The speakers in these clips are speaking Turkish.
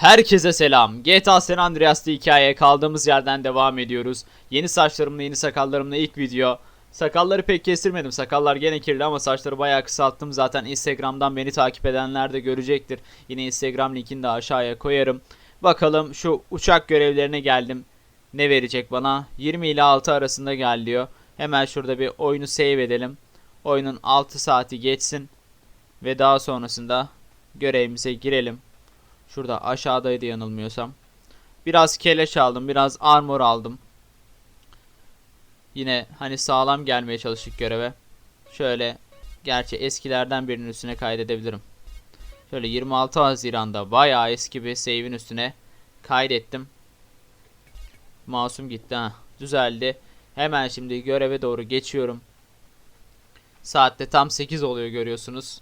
Herkese selam. GTA San Andreas'ta hikayeye kaldığımız yerden devam ediyoruz. Yeni saçlarımla, yeni sakallarımla ilk video. Sakalları pek kestirmedim. Sakallar gene kirli ama saçları bayağı kısalttım. Zaten Instagram'dan beni takip edenler de görecektir. Yine Instagram linkini de aşağıya koyarım. Bakalım şu uçak görevlerine geldim. Ne verecek bana? 20 ile 6 arasında gel diyor. Hemen şurada bir oyunu save edelim. Oyunun 6 saati geçsin. Ve daha sonrasında görevimize girelim. Şurada aşağıdaydı yanılmıyorsam. Biraz keleş aldım. Biraz armor aldım. Yine hani sağlam gelmeye çalıştık göreve. Şöyle gerçi eskilerden birinin üstüne kaydedebilirim. Şöyle 26 Haziran'da bayağı eski bir save'in üstüne kaydettim. Masum gitti ha. Düzeldi. Hemen şimdi göreve doğru geçiyorum. Saatte tam 8 oluyor görüyorsunuz.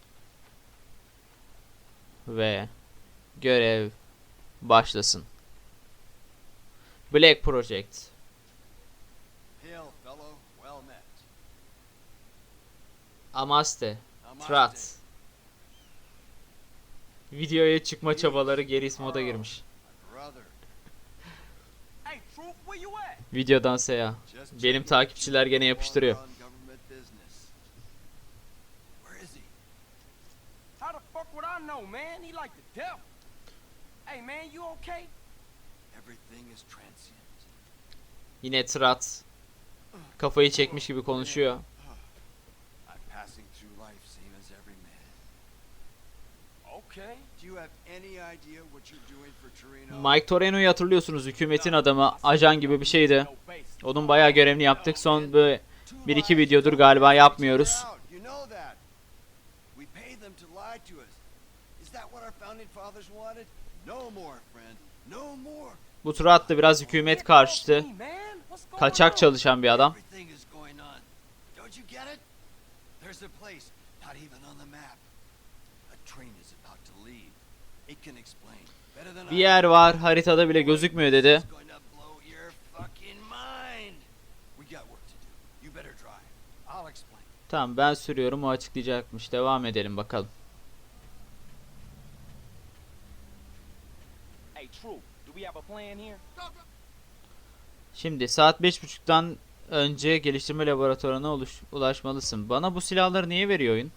Ve görev başlasın. Black Project. Amaste. Trat. Videoya çıkma çabaları Geris moda girmiş. Videodan seya. Benim takipçiler gene yapıştırıyor. How the fuck would I know, man? He like the devil. Hey, man, you okay? Everything is transient. Yine Trat. Kafayı çekmiş gibi konuşuyor. I'm passing through life same as every man. Okay. Do you have any idea what you're doing for Torino? Mike Toreno'yu hatırlıyorsunuz. Hükümetin adamı. Ajan gibi bir şeydi. Onun bayağı görevini yaptık. Son böyle bir iki videodur galiba yapmıyoruz. Bu Trat da biraz hükümet karşıtı. Kaçak çalışan bir adam. Bir yer var haritada bile gözükmüyor dedi. Tamam ben sürüyorum o açıklayacakmış. Devam edelim bakalım. Hey, Troop, do we have a plan here? Şimdi saat 5.30'dan önce geliştirme laboratuvarına ulaşmalısın. Bana bu silahları niye veriyor oyun?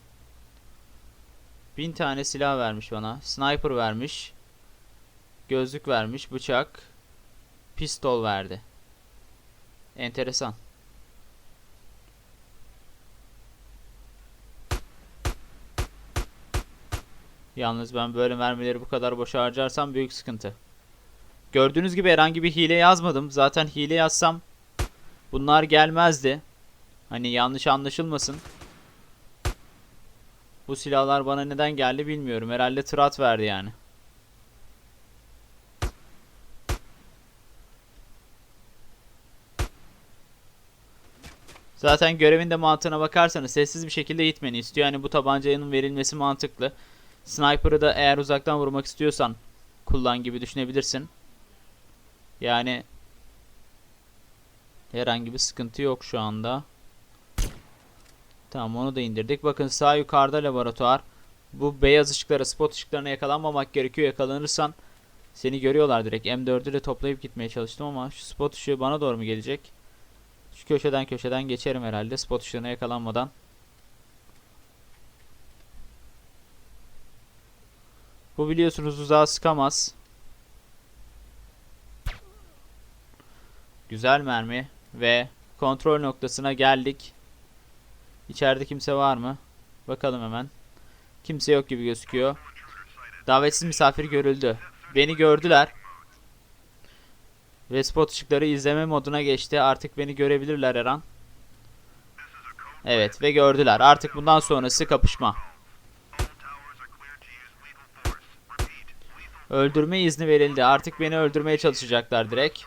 Bin tane silah vermiş bana. Sniper vermiş. Gözlük vermiş. Bıçak. Pistol verdi. Enteresan. Yalnız ben böyle mermileri bu kadar boşa harcarsam büyük sıkıntı. Gördüğünüz gibi herhangi bir hile yazmadım. Zaten hile yazsam bunlar gelmezdi. Hani yanlış anlaşılmasın. Bu silahlar bana neden geldi bilmiyorum. Herhalde trat verdi yani. Zaten görevin de mantığına bakarsanız sessiz bir şekilde gitmeni istiyor. Yani bu tabancanın verilmesi mantıklı. Sniper'ı da eğer uzaktan vurmak istiyorsan kullan gibi düşünebilirsin. Yani herhangi bir sıkıntı yok şu anda. Tamam onu da indirdik. Bakın sağ yukarıda laboratuvar. Bu beyaz ışıklara, spot ışıklarına yakalanmamak gerekiyor. Yakalanırsan seni görüyorlar direkt. M4'ü de toplayıp gitmeye çalıştım ama şu spot ışığı bana doğru mu gelecek? Şu köşeden köşeden geçerim herhalde spot ışığına yakalanmadan. Bu biliyorsunuz uzağa sıkamaz. Güzel mermi ve kontrol noktasına geldik. İçeride kimse var mı? Bakalım hemen. Kimse yok gibi gözüküyor. Davetsiz misafir görüldü. Beni gördüler. Ve spot ışıkları izleme moduna geçti. Artık beni görebilirler her an. Evet ve gördüler. Artık bundan sonrası kapışma. Öldürme izni verildi. Artık beni öldürmeye çalışacaklar direkt.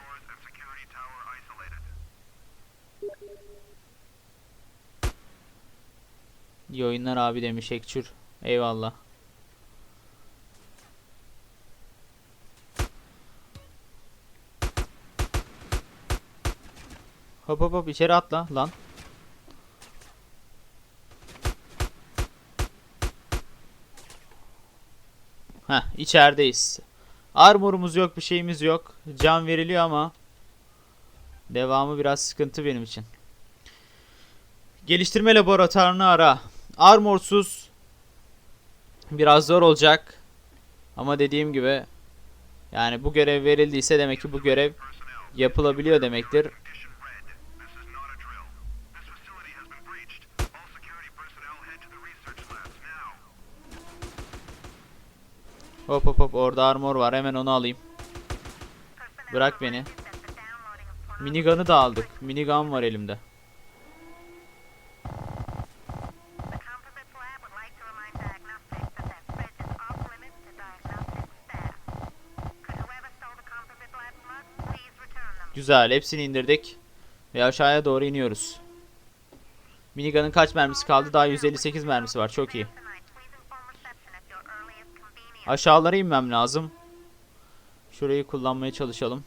İyi oyunlar abi demiş Ekçür. Eyvallah. Hop hop hop içeri atla lan. Heh içerideyiz. Armorumuz yok, bir şeyimiz yok. Can veriliyor ama devamı biraz sıkıntı benim için. Geliştirme laboratuvarını ara. Armorsuz biraz zor olacak. Ama dediğim gibi yani bu görev verildiyse demek ki bu görev yapılabiliyor demektir. Hop hop hop orada armor var hemen onu alayım. Bırak beni. Minigun'ı da aldık. Minigun var elimde. Güzel hepsini indirdik. Ve aşağıya doğru iniyoruz. Minigun'ın kaç mermisi kaldı? Daha 158 mermisi var. Çok iyi. Aşağılara inmem lazım. Şurayı kullanmaya çalışalım.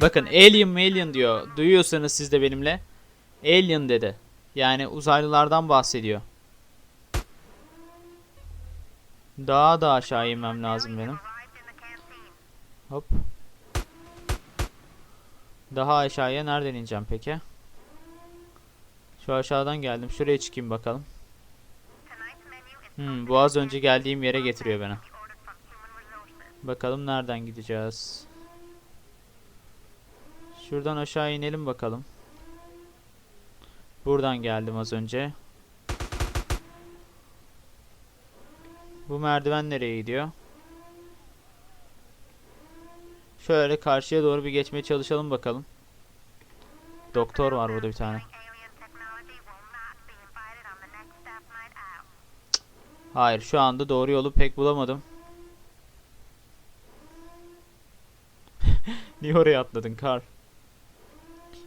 Bakın alien alien diyor. Duyuyorsanız siz de benimle. Alien dedi. Yani uzaylılardan bahsediyor. Daha da aşağı inmem lazım benim. Hop. Daha aşağıya nereden ineceğim peki? Şu aşağıdan geldim. Şuraya çıkayım bakalım. Hmm, bu az önce geldiğim yere getiriyor beni. Bakalım nereden gideceğiz. Şuradan aşağı inelim bakalım. Buradan geldim az önce. Bu merdiven nereye gidiyor? Şöyle karşıya doğru bir geçmeye çalışalım bakalım. Doktor var burada bir tane. Alien technology will not be invited on the next staff night out. Hayır şu anda doğru yolu pek bulamadım. Niye oraya atladın kar?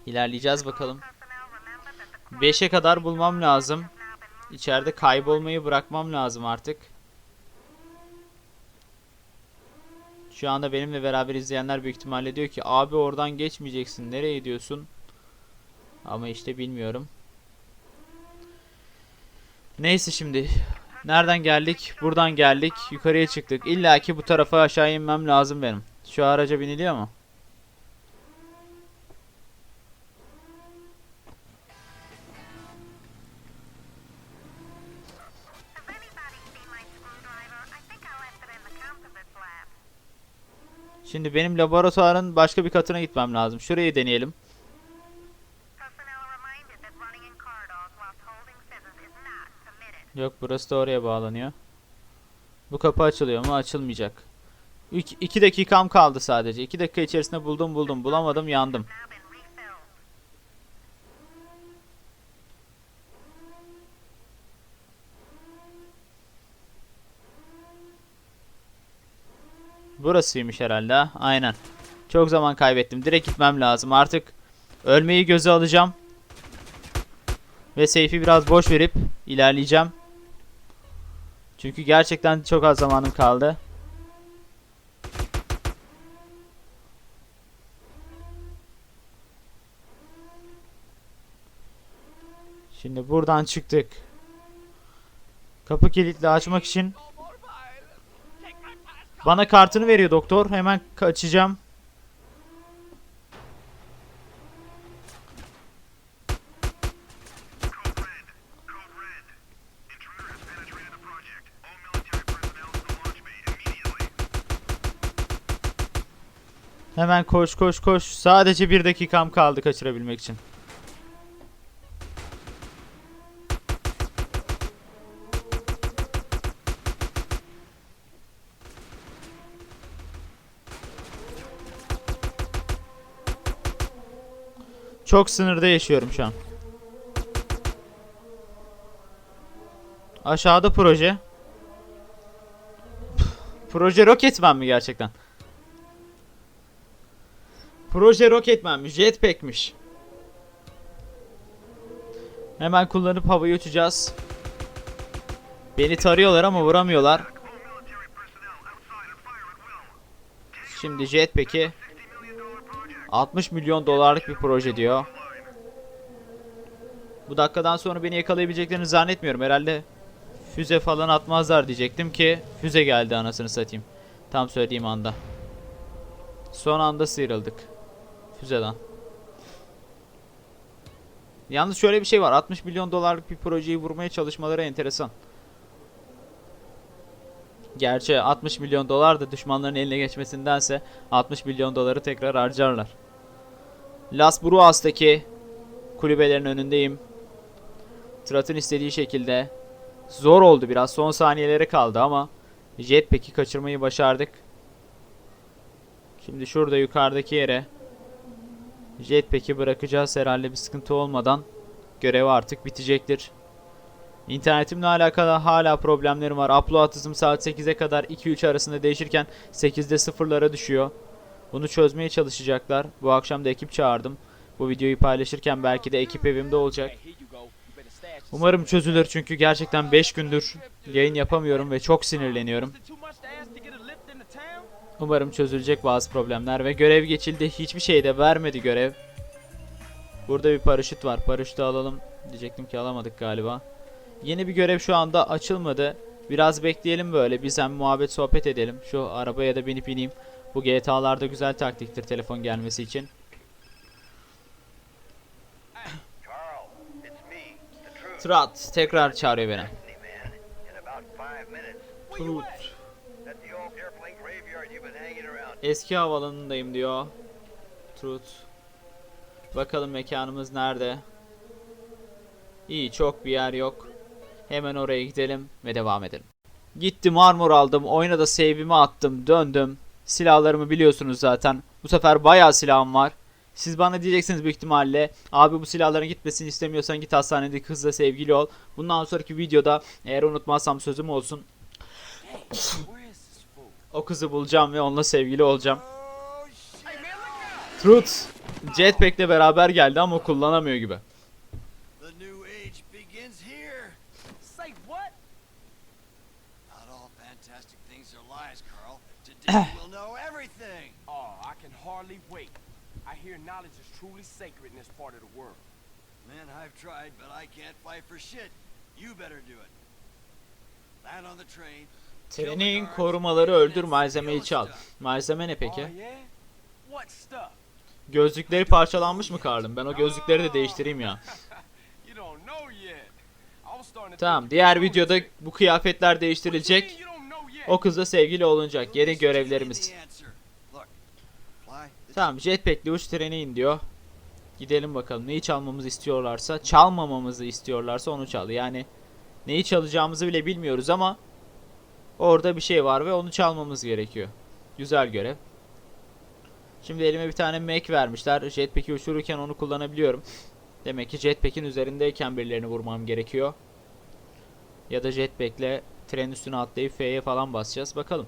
İlerleyeceğiz bakalım. Personnel remember that the 5'e kadar bulmam lazım. İçeride kaybolmayı bırakmam lazım artık. Şu anda benimle beraber izleyenler büyük ihtimalle diyor ki abi oradan geçmeyeceksin nereye gidiyorsun? Ama işte bilmiyorum. Neyse şimdi nereden geldik? Buradan geldik. Yukarıya çıktık. İlla ki bu tarafa aşağı inmem lazım benim. Şu araca biniliyor mu? Şimdi benim laboratuvarın başka bir katına gitmem lazım. Şurayı deneyelim. Yok burası da oraya bağlanıyor. Bu kapı açılıyor mu? Açılmayacak. 2 dakikam kaldı sadece. 2 dakika içerisinde buldum buldum. Bulamadım yandım. Burasıymış herhalde. ha. Aynen. Çok zaman kaybettim. Direkt gitmem lazım. Artık ölmeyi göze alacağım. Ve seyfi biraz boş verip ilerleyeceğim. Çünkü gerçekten çok az zamanım kaldı. Şimdi buradan çıktık. Kapı kilitli açmak için bana kartını veriyor doktor. Hemen kaçacağım. Hemen koş koş koş. Sadece bir dakikam kaldı kaçırabilmek için. Çok sınırda yaşıyorum şu an. Aşağıda proje. Proje Rocketman mi gerçekten? Proje Rocketman'miş, Jetpack'miş. Hemen kullanıp havayı uçacağız. Beni tarıyorlar ama vuramıyorlar. Şimdi Jetpack'i 60 million dollar project. 60 milyon dolarlık bir proje diyor. Bu dakikadan sonra beni yakalayabileceklerini zannetmiyorum. Herhalde Füze falan atmazlar diyecektim ki füze geldi anasını satayım. Tam söylediğim anda. Son anda sıyrıldık. Füzeden. Yalnız şöyle bir şey var. 60 milyon dolarlık bir projeyi vurmaya çalışmaları enteresan. Gerçi 60 milyon dolar da düşmanların eline geçmesindense 60 milyon doları tekrar harcarlar. Las Bruas'taki kulübelerin önündeyim. Trat'ın istediği şekilde zor oldu biraz. Son saniyelere kaldı ama Jetpack'i kaçırmayı başardık. Şimdi şurada yukarıdaki yere Jetpack'i bırakacağız herhalde bir sıkıntı olmadan. Görev artık bitecektir. İnternetimle alakalı hala problemlerim var. Upload hızım saat 8'e kadar 2-3 arasında değişirken 8'de sıfırlara düşüyor. Bunu çözmeye çalışacaklar. Bu akşam da ekip çağırdım. Bu videoyu paylaşırken belki de ekip evimde olacak. Umarım çözülür çünkü gerçekten 5 gündür yayın yapamıyorum ve çok sinirleniyorum. Umarım çözülecek bazı problemler ve görev geçildi. Hiçbir şey de vermedi görev. Burada bir paraşüt var. Paraşütü alalım. Diyecektim ki alamadık galiba. Yeni bir görev şu anda açılmadı. Biraz bekleyelim böyle. Biz hem muhabbet sohbet edelim. Şu arabaya da binip ineyim. Bu GTA'larda güzel taktiktir telefon gelmesi için. Trat tekrar çağırıyor beni. Destiny, Eski havalanındayım diyor. Truth. Bakalım mekanımız nerede? İyi çok bir yer yok. Hemen oraya gidelim ve devam edelim. Gittim armor aldım. Oyuna da save'imi attım. Döndüm. Silahlarımı biliyorsunuz zaten. Bu sefer bayağı silahım var. Siz bana diyeceksiniz büyük ihtimalle abi bu silahların gitmesini istemiyorsan git hastanedeki kızla sevgili ol. Bundan sonraki videoda eğer unutmazsam sözüm olsun. Where is this fool? O kızı bulacağım ve onunla sevgili out! Truth Jetpack'le beraber geldi ama kullanamıyor gibi. The new age begins here. Say what? Not all fantastic things are lies, Carl. Today we'll know everything. Oh, I can hardly wait. I hear knowledge is truly sacred in this part of the world. Man, I've tried, but I can't fight for shit. You better do it. Land on the train. Trenin korumaları öldür malzemeyi çal. Malzeme ne peki? Gözlükleri parçalanmış mı Karl'ım? Ben o gözlükleri de değiştireyim ya. Tamam diğer videoda bu kıyafetler değiştirilecek. O kızla sevgili olunacak. Yeni görevlerimiz. Tamam jetpack'li uç treni in diyor. Gidelim bakalım. Neyi çalmamızı istiyorlarsa, çalmamamızı istiyorlarsa onu çal. Yani neyi çalacağımızı bile bilmiyoruz ama orada bir şey var ve onu çalmamız gerekiyor. Güzel görev. Şimdi elime bir tane Mac vermişler. Jetpack'i uçururken onu kullanabiliyorum. Demek ki jetpack'in üzerindeyken birilerini vurmam gerekiyor. Ya da jetpack'le trenin üstüne atlayıp F'ye falan basacağız. Bakalım.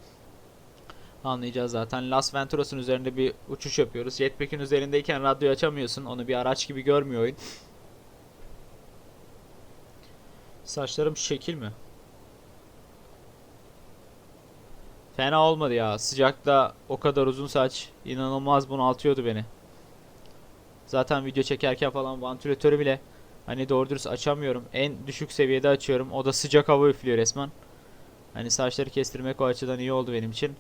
Anlayacağız zaten. Las Venturas'ın üzerinde bir uçuş yapıyoruz. Jetpack'in üzerindeyken radyo açamıyorsun. Onu bir araç gibi görmüyor oyun. Saçlarım şekil mi? Fena olmadı ya. Sıcakta o kadar uzun saç inanılmaz bunaltıyordu beni. Zaten video çekerken falan vantilatörü bile hani doğru dürüst açamıyorum. En düşük seviyede açıyorum. O da sıcak hava üflüyor resmen. Hani saçları kestirmek o açıdan iyi oldu benim için.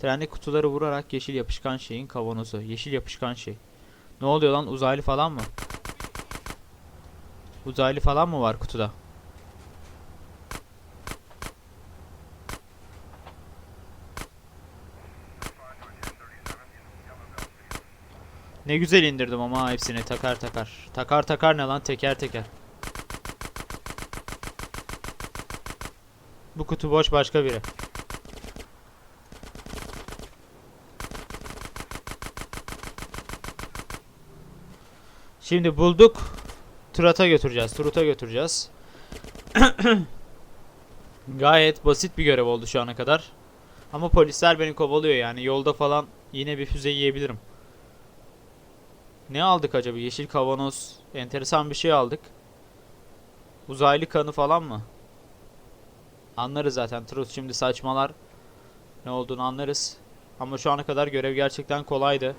Trendeki kutuları vurarak yeşil yapışkan şeyin kavanozu. Yeşil yapışkan şey. Ne oluyor lan uzaylı falan mı? Uzaylı falan mı var kutuda? Ne güzel indirdim ama hepsini takar takar. Takar takar ne lan teker teker. Bu kutu boş başka biri. Şimdi bulduk. Turata götüreceğiz. Turut'a götüreceğiz. Gayet basit bir görev oldu şu ana kadar. Ama polisler beni kovalıyor yani. Yolda falan yine bir füze yiyebilirim. Ne aldık acaba? Yeşil kavanoz. Enteresan bir şey aldık. Uzaylı kanı falan mı? Anlarız zaten. Truth şimdi saçmalar. Ne olduğunu anlarız. Ama şu ana kadar görev gerçekten kolaydı.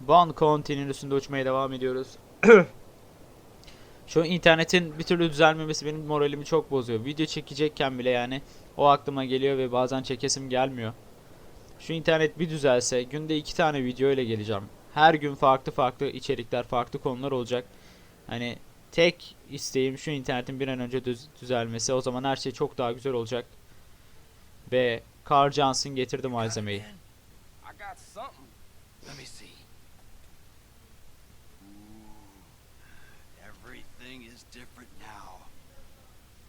Bon County'nin üstünde uçmaya devam ediyoruz. Şu internetin bir türlü düzelmemesi benim moralimi çok bozuyor. Video çekecekken bile yani o aklıma geliyor ve bazen çekesim gelmiyor. Şu internet bir düzelse günde iki tane video ile geleceğim. Her gün farklı farklı içerikler, farklı konular olacak. Hani tek isteğim şu internetin bir an önce düz- düzelmesi. O zaman her şey çok daha güzel olacak. Ve Carl Johnson getirdi malzemeyi.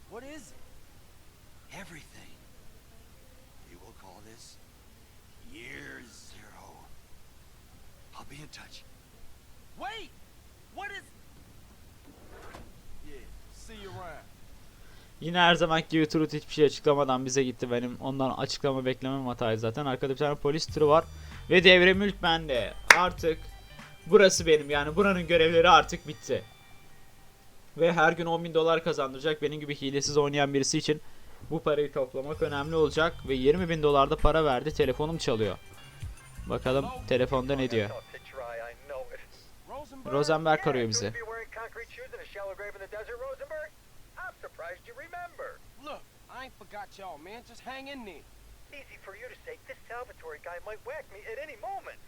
What is it? Everything. We will call this Year Zero. I'll be in touch. Wait! What is... Yeah, see you around. Yine her zamanki gibi Truth hiçbir şey açıklamadan bize gitti. Benim ondan açıklama beklemem hataydı zaten. Arkada bir tane polis tırı var. Ve devre mülk bende. Artık burası benim. Yani buranın görevleri artık bitti. Ve her gün 10 bin dolar kazandıracak. Benim gibi hilesiz oynayan birisi için bu parayı toplamak önemli olacak. Ve 20 bin dolar da para verdi. Telefonum çalıyor. Bakalım telefonda ne diyor. Rosenberg? Arıyor bizi. Look, I ain't forgot y'all, man. Just hang in there. Easy for you to say. This Salvatore guy might whack me at any moment.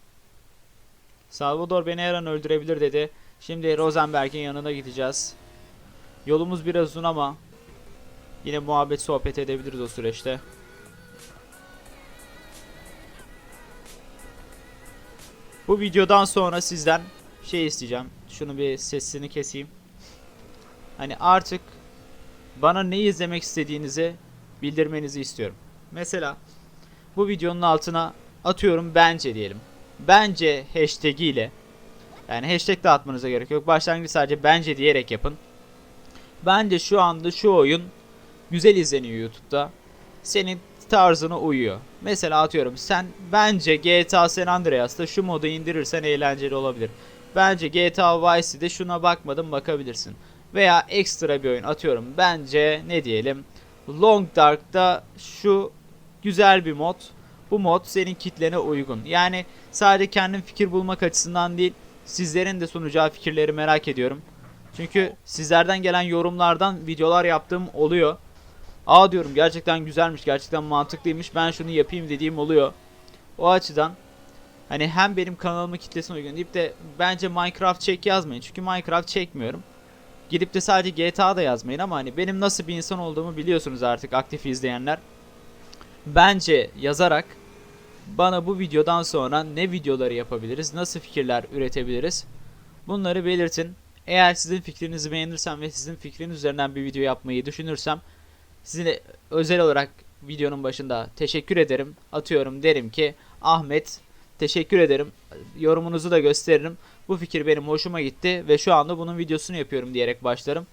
Salvador beni her an öldürebilir dedi. Şimdi Rosenberg'in yanına gideceğiz. Yolumuz biraz uzun ama yine muhabbet sohbet edebiliriz o süreçte. Bu videodan sonra sizden şey isteyeceğim. Şunu bir sesini keseyim. Hani artık bana ne izlemek istediğinizi bildirmenizi istiyorum. Mesela bu videonun altına atıyorum bence diyelim. Bence hashtag ile yani hashtag de atmanıza gerek yok. Başlangıç sadece bence diyerek yapın. Bence şu anda şu oyun güzel izleniyor YouTube'da. Senin tarzına uyuyor. Mesela atıyorum sen bence GTA San Andreas'ta şu modu indirirsen eğlenceli olabilir. Bence GTA Vice City'de şuna bakmadım bakabilirsin. Veya ekstra bir oyun atıyorum. Bence ne diyelim Long Dark'ta şu güzel bir mod. Bu mod senin kitlene uygun. Yani sadece kendim fikir bulmak açısından değil, sizlerin de sunacağı fikirleri merak ediyorum. Çünkü sizlerden gelen yorumlardan videolar yaptığım oluyor. Aa diyorum gerçekten güzelmiş, gerçekten mantıklıymış. Ben şunu yapayım dediğim oluyor. O açıdan hani hem benim kanalımın kitlesine uygun deyip de bence Minecraft çek yazmayın. Çünkü Minecraft çekmiyorum. Gidip de sadece GTA da yazmayın ama hani benim nasıl bir insan olduğumu biliyorsunuz artık aktif izleyenler. Bence yazarak bana bu videodan sonra ne videoları yapabiliriz, nasıl fikirler üretebiliriz bunları belirtin. Eğer sizin fikrinizi beğenirsem ve sizin fikriniz üzerinden bir video yapmayı düşünürsem size özel olarak videonun başında teşekkür ederim. Atıyorum derim ki Ahmet teşekkür ederim. Yorumunuzu da gösteririm. Bu fikir benim hoşuma gitti ve şu anda bunun videosunu yapıyorum diyerek başlarım.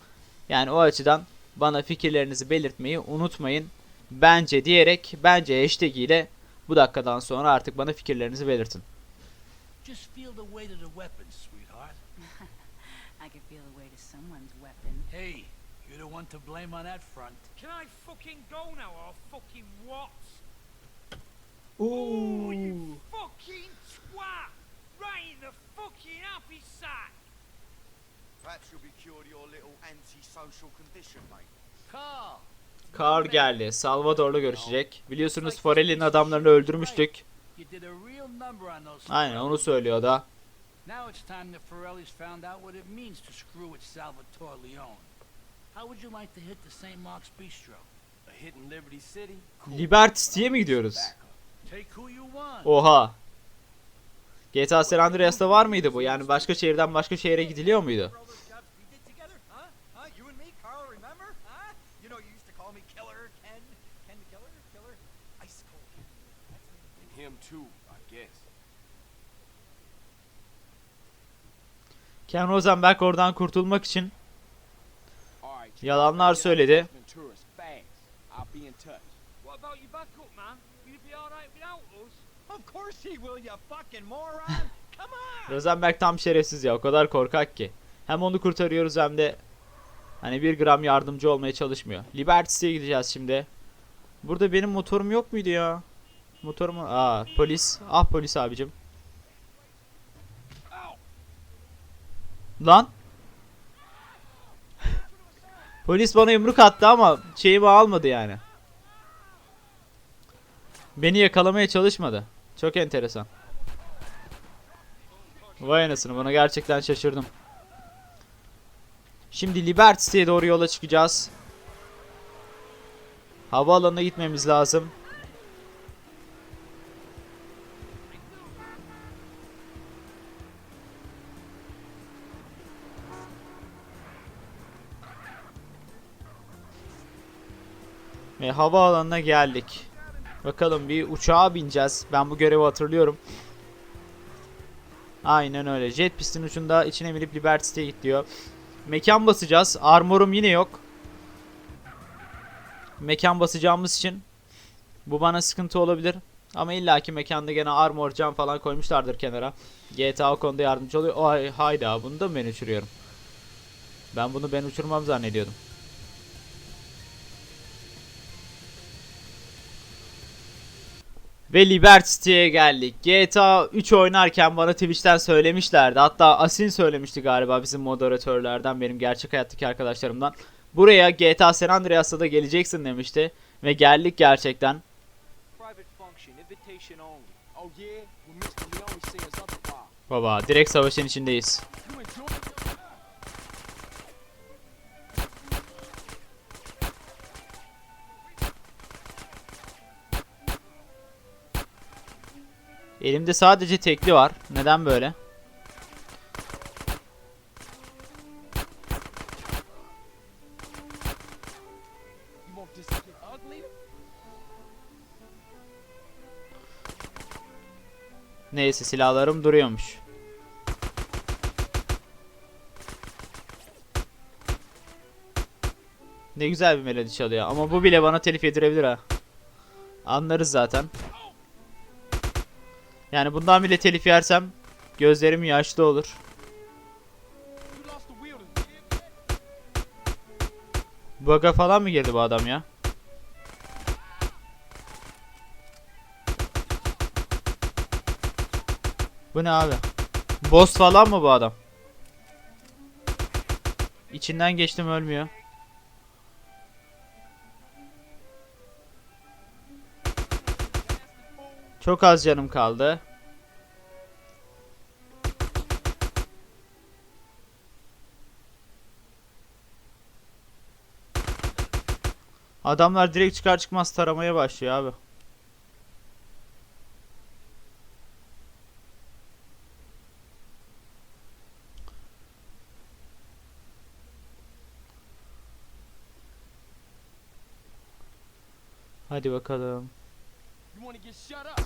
Yani o açıdan bana fikirlerinizi belirtmeyi unutmayın. Bence diyerek bence hashtag ile bu dakikadan sonra artık bana fikirlerinizi belirtin. Just feel the weight of the weapon, sweetheart. I can feel the weight of someone's weapon. Hey, you're the one to blame on that front. Can I fucking go now or fucking what? Oh, you fucking twat! Right in the fucking happy sack! Perhaps you'll be cured of your little antisocial condition, mate. Carl! Carl geldi. Salvador'la görüşecek. Biliyorsunuz Forelli'nin adamlarını öldürmüştük. Aynen onu söylüyor da. Now it's time the Forellis found out what it means to screw with Salvatore Leone. How would you like to hit the St. Mark's Bistro? A hit in Liberty City? Liberty City'ye mi gidiyoruz? Take who you want. Oha. GTA San Andreas'ta var mıydı bu? Yani başka şehirden başka şehre gidiliyor muydu? Ken. Rosenberg oradan kurtulmak için Yalanlar söyledi. of Venturas fast. I'll be in touch. What about your backup, man? Will you be alright without us? Of course he will, you fucking moron! Come on! Rosenberg tam şerefsiz ya o kadar korkak ki. Hem onu kurtarıyoruz hem de hani bir gram yardımcı olmaya çalışmıyor. Liberty City'ye gideceğiz şimdi. Burada benim motorum yok muydu ya? Motorum aa polis. Ah polis abicim. Lan Polis bana yumruk attı ama şeyimi almadı yani. Beni yakalamaya çalışmadı. Çok enteresan. Vay anasını buna gerçekten şaşırdım. Şimdi Liberty City'ye doğru yola çıkacağız. Havaalanına gitmemiz lazım. Ve havaalanına geldik. Bakalım bir uçağa bineceğiz. Ben bu görevi hatırlıyorum. Aynen öyle. Jet pistin ucunda içine binip Liberty City'ye git diyor. Mekan basacağız. Armorum yine yok. Mekan basacağımız için bu bana sıkıntı olabilir. Ama illaki mekanda gene armor cam falan koymuşlardır kenara. GTA o konuda yardımcı oluyor. Ay hayda bunu da mı ben uçuruyorum? Ben bunu ben uçurmam zannediyordum. Ve Liberty City'ye geldik. GTA 3 oynarken bana Twitch'ten söylemişlerdi. Hatta Asin söylemişti galiba bizim moderatörlerden, benim gerçek hayattaki arkadaşlarımdan. Buraya GTA San Andreas'ta da geleceksin demişti. Ve geldik gerçekten. Oh. Baba direkt savaşın içindeyiz. Elimde sadece tekli var. Neden böyle? Neyse silahlarım duruyormuş. Ne güzel bir melodi çalıyor ama bu bile bana telif yedirebilir ha. Anlarız zaten. Yani bundan bile telif yersem gözlerim yaşlı olur. Bug'a falan mı girdi bu adam ya? Bu ne abi? Boss falan mı bu adam? İçinden geçtim ölmüyor. Çok az canım kaldı. Adamlar direkt çıkar çıkmaz taramaya başlıyor abi. Hadi bakalım. You wanna get shut up?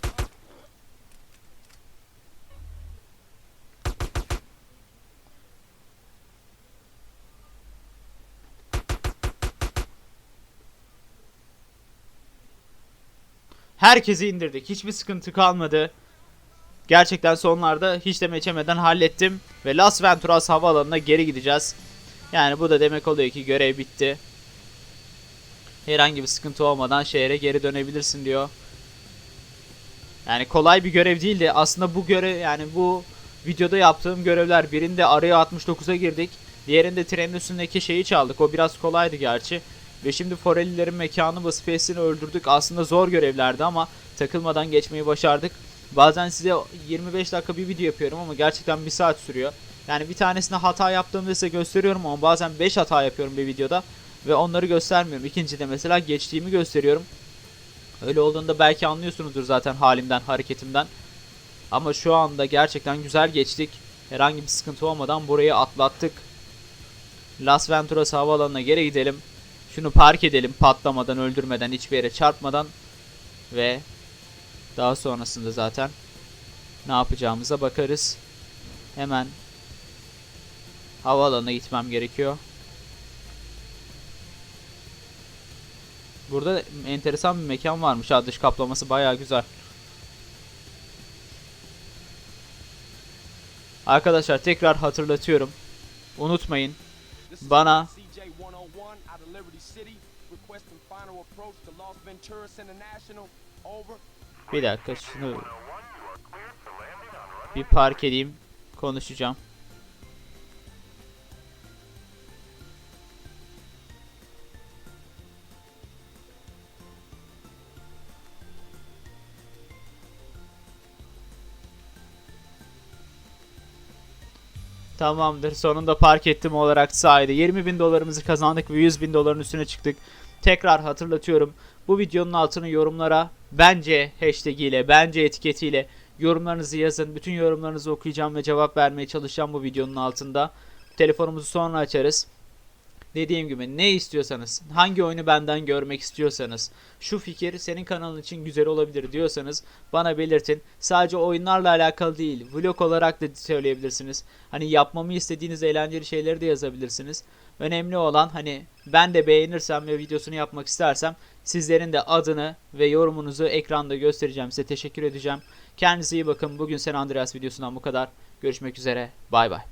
Herkesi indirdik. Hiçbir sıkıntı kalmadı. Gerçekten sonlarda hiç de geçemeden hallettim. Ve Las Venturas havaalanına geri gideceğiz. Yani bu da demek oluyor ki görev bitti. Herhangi bir sıkıntı olmadan şehre geri dönebilirsin diyor. Yani kolay bir görev değildi. Aslında bu görev yani bu videoda yaptığım görevler birinde araya 69'a girdik. Diğerinde trenin üstündeki şeyi çaldık. O biraz kolaydı gerçi. Ve şimdi Forellilerin mekanı basıp hepsini öldürdük. Aslında zor görevlerdi ama takılmadan geçmeyi başardık. Bazen size 25 dakika bir video yapıyorum ama gerçekten bir saat sürüyor. Yani bir tanesinde hata yaptığımda size gösteriyorum ama bazen 5 hata yapıyorum bir videoda. Ve onları göstermiyorum. İkincide mesela geçtiğimi gösteriyorum. Öyle olduğunda belki anlıyorsunuzdur zaten halimden, hareketimden. Ama şu anda gerçekten güzel geçtik. Herhangi bir sıkıntı olmadan burayı atlattık. Las Venturas havaalanına geri gidelim. Şunu park edelim patlamadan, öldürmeden, hiçbir yere çarpmadan. Ve daha sonrasında zaten ne yapacağımıza bakarız. Hemen havaalanına gitmem gerekiyor. Burada enteresan bir mekan varmış ha dış kaplaması bayağı güzel. Arkadaşlar tekrar hatırlatıyorum. Unutmayın. Bana bir dakika şunu bir park edeyim konuşacağım. Tamamdır sonunda park ettim olarak saydı. 20 bin dolarımızı kazandık ve 100 bin doların üstüne çıktık. Tekrar hatırlatıyorum. Bu videonun altını yorumlara bence hashtag ile, bence etiketiyle yorumlarınızı yazın. Bütün yorumlarınızı okuyacağım ve cevap vermeye çalışacağım bu videonun altında. Telefonumuzu sonra açarız. Dediğim gibi ne istiyorsanız, hangi oyunu benden görmek istiyorsanız, şu fikir senin kanalın için güzel olabilir diyorsanız bana belirtin. Sadece oyunlarla alakalı değil, vlog olarak da söyleyebilirsiniz. Hani yapmamı istediğiniz eğlenceli şeyleri de yazabilirsiniz. Önemli olan hani ben de beğenirsem ve videosunu yapmak istersem sizlerin de adını ve yorumunuzu ekranda göstereceğim. Size teşekkür edeceğim. Kendinize iyi bakın. Bugün Sen Andreas videosundan bu kadar. Görüşmek üzere. Bay bay.